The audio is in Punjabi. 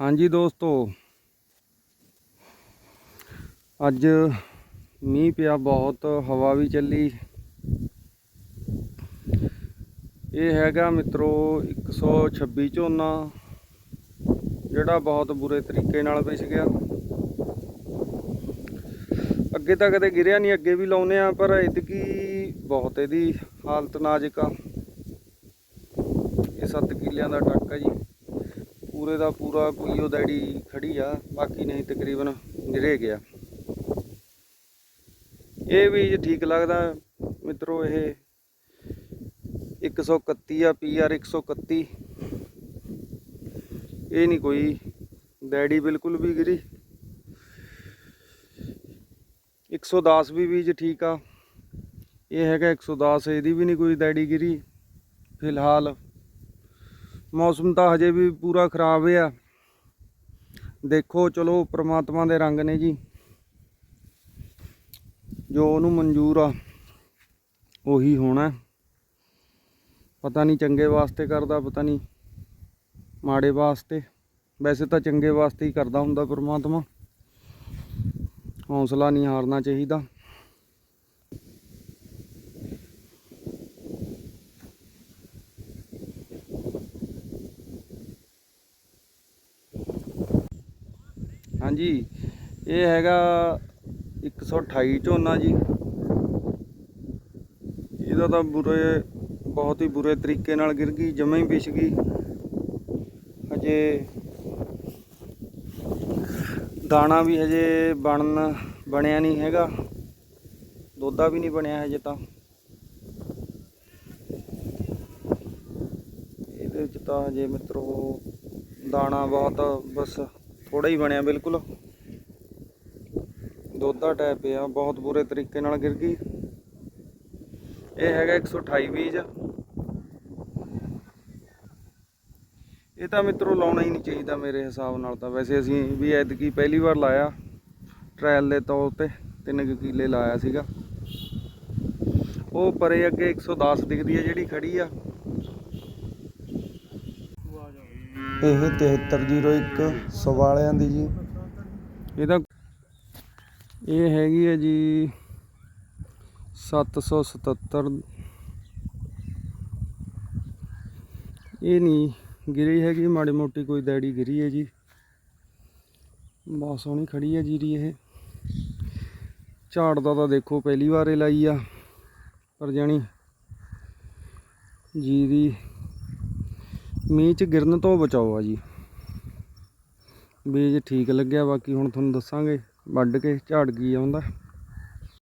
ਹਾਂਜੀ ਦੋਸਤੋ, ਅੱਜ ਮੀਂਹ ਪਿਆ, ਬਹੁਤ ਹਵਾ ਵੀ ਚੱਲੀ। ਇਹ ਹੈਗਾ ਮਿੱਤਰੋ 126 ਝੋਨਾ, ਜਿਹੜਾ ਬਹੁਤ ਬੁਰੇ ਤਰੀਕੇ ਨਾਲ ਵਿਛ ਗਿਆ। ਅੱਗੇ ਤਾਂ ਕਦੇ ਗਿਰਿਆ ਨਹੀਂ ਅੱਗੇ ਵੀ ਲਾਉਨੇ ਆ ਪਰ ਇਤਕੀ ਬਹੁਤ ਇਹਦੀ ਹਾਲਤ ਨਾਜ਼ੁਕ ਆ। ਇਹ 7 ਕਿੱਲਿਆਂ ਦਾ ਟੱਕ ਆ ਜੀ। ਪੂਰੇ ਦਾ ਪੂਰਾ ਕੋਈ ਉਹ ਡੈਡੀ ਖੜੀ ਆ, ਬਾਕੀ ਨਹੀਂ ਤਕਰੀਬਨ ਗਿਰੇ ਗਿਆ ਇਹ ਬੀਜ ਠੀਕ ਲੱਗਦਾ, ਮਿੱਤਰੋ, ਇਹ 131 ਆ ਪੀਆਰ 131 ਇਹ ਨਹੀਂ ਕੋਈ ਡੈਡੀ ਬਿਲਕੁਲ ਵੀ ਗਿਰੀ। 110 ਵੀ ਬੀਜ ਠੀਕ ਆ। ਇਹ ਹੈਗਾ 110 ਇਹਦੀ ਵੀ ਨਹੀਂ ਕੋਈ ਡੈਡੀ ਗਿਰੀ। ਫਿਲਹਾਲ ਮੌਸਮ ਤਾਂ ਹਜੇ ਵੀ ਪੂਰਾ ਖਰਾਬ ਆ। ਦੇਖੋ, ਚਲੋ, ਪ੍ਰਮਾਤਮਾ ਦੇ ਰੰਗ ਨੇ ਜੀ। ਜੋ ਉਹਨੂੰ ਮਨਜ਼ੂਰ ਆ, ਉਹੀ ਹੋਣਾ। ਪਤਾ ਨਹੀਂ ਚੰਗੇ ਵਾਸਤੇ ਕਰਦਾ, ਪਤਾ ਨਹੀਂ ਮਾੜੇ ਵਾਸਤੇ। ਵੈਸੇ ਤਾਂ ਚੰਗੇ ਵਾਸਤੇ ਹੀ ਕਰਦਾ ਹੁੰਦਾ ਪ੍ਰਮਾਤਮਾ। ਹੌਸਲਾ ਨਹੀਂ ਹਾਰਨਾ ਚਾਹੀਦਾ। ਹਾਂਜੀ, ਇਹ ਹੈਗਾ 128 ਝੋਨਾ ਜੀ। ਇਹਦਾ ਤਾਂ ਬੁਰੇ, ਬਹੁਤ ਹੀ ਬੁਰੇ ਤਰੀਕੇ ਨਾਲ ਗਿਰ ਗਈ, ਜਮਾਂ ਹੀ ਵਿਛ ਗਈ। ਹਜੇ ਦਾਣਾ ਵੀ ਹਜੇ ਬਣਨ, ਬਣਿਆ ਨਹੀਂ ਹੈਗਾ। ਦੋਦਾ ਵੀ ਨਹੀਂ ਬਣਿਆ ਹਜੇ ਤਾਂ। ਇਹਦੇ ਵਿੱਚ ਤਾਂ ਹਜੇ ਮਿੱਤਰੋ, ਦਾਣਾ ਬਹੁਤ ਬਸ। ਥੋੜਾ ਹੀ ਬਣਿਆ ਬਿਲਕੁਲ। ਦੋਦਾ ਟੈਪ ਆ, ਬਹੁਤ ਬੁਰੇ ਤਰੀਕੇ ਨਾਲ ਗਿਰ ਗਈ। ਇਹ ਹੈਗਾ 128 ਬੀਜ। ਇਹ ਤਾਂ ਮਿੱਤਰੋ ਲਾਉਣਾ ਹੀ ਨਹੀਂ ਚਾਹੀਦਾ ਮੇਰੇ ਹਿਸਾਬ ਨਾਲ ਤਾਂ। ਵੈਸੇ ਅਸੀਂ ਵੀ ਐਤਕੀ ਪਹਿਲੀ ਵਾਰ ਲਾਇਆ ਟ੍ਰਾਇਲ ਦੇ ਤੌਰ ਤੇ 3 ਕਿਲੇ ਲਾਇਆ ਸੀਗਾ। ਉਹ ਪਰੇ ਅੱਗੇ 110 ਦਿਖਦੀ ਹੈ ਜਿਹੜੀ ਖੜੀ ਆ। ਇਹ 7301 ਸਵਾਲਿਆਂ ਦੀ ਜੀ। ਇਹਦਾ ਇਹ ਹੈਗੀ ਹੈ ਜੀ 777 ਇਹ ਨਹੀਂ, ਗਿਰੀ ਹੈਗੀ, ਮਾੜੀ ਮੋਟੀ ਕੋਈ ਦੈੜੀ ਗਿਰੀ ਹੈ ਜੀ। ਬਹੁਤ ਸੋਹਣੀ ਖੜੀ ਹੈ ਜੀਰੀ ਇਹ। ਝਾੜ ਦਾ ਤਾਂ ਦੇਖੋ ਪਹਿਲੀ ਵਾਰ ਇਹ ਲਾਈ ਆ, ਪਰ ਜਾਣੀ ਜੀਰੀ ਮੀਂਹ ਚ ਗਿਰਨ ਤੋਂ ਬਚਾਓ ਆ ਜੀ। ਬੀਜ ਠੀਕ ਲੱਗਿਆ, ਬਾਕੀ ਹੁਣ ਤੁਹਾਨੂੰ ਦੱਸਾਂਗੇ। ਵੱਢ ਕੇ ਝਾੜ ਕੀ ਆਉਂਦਾ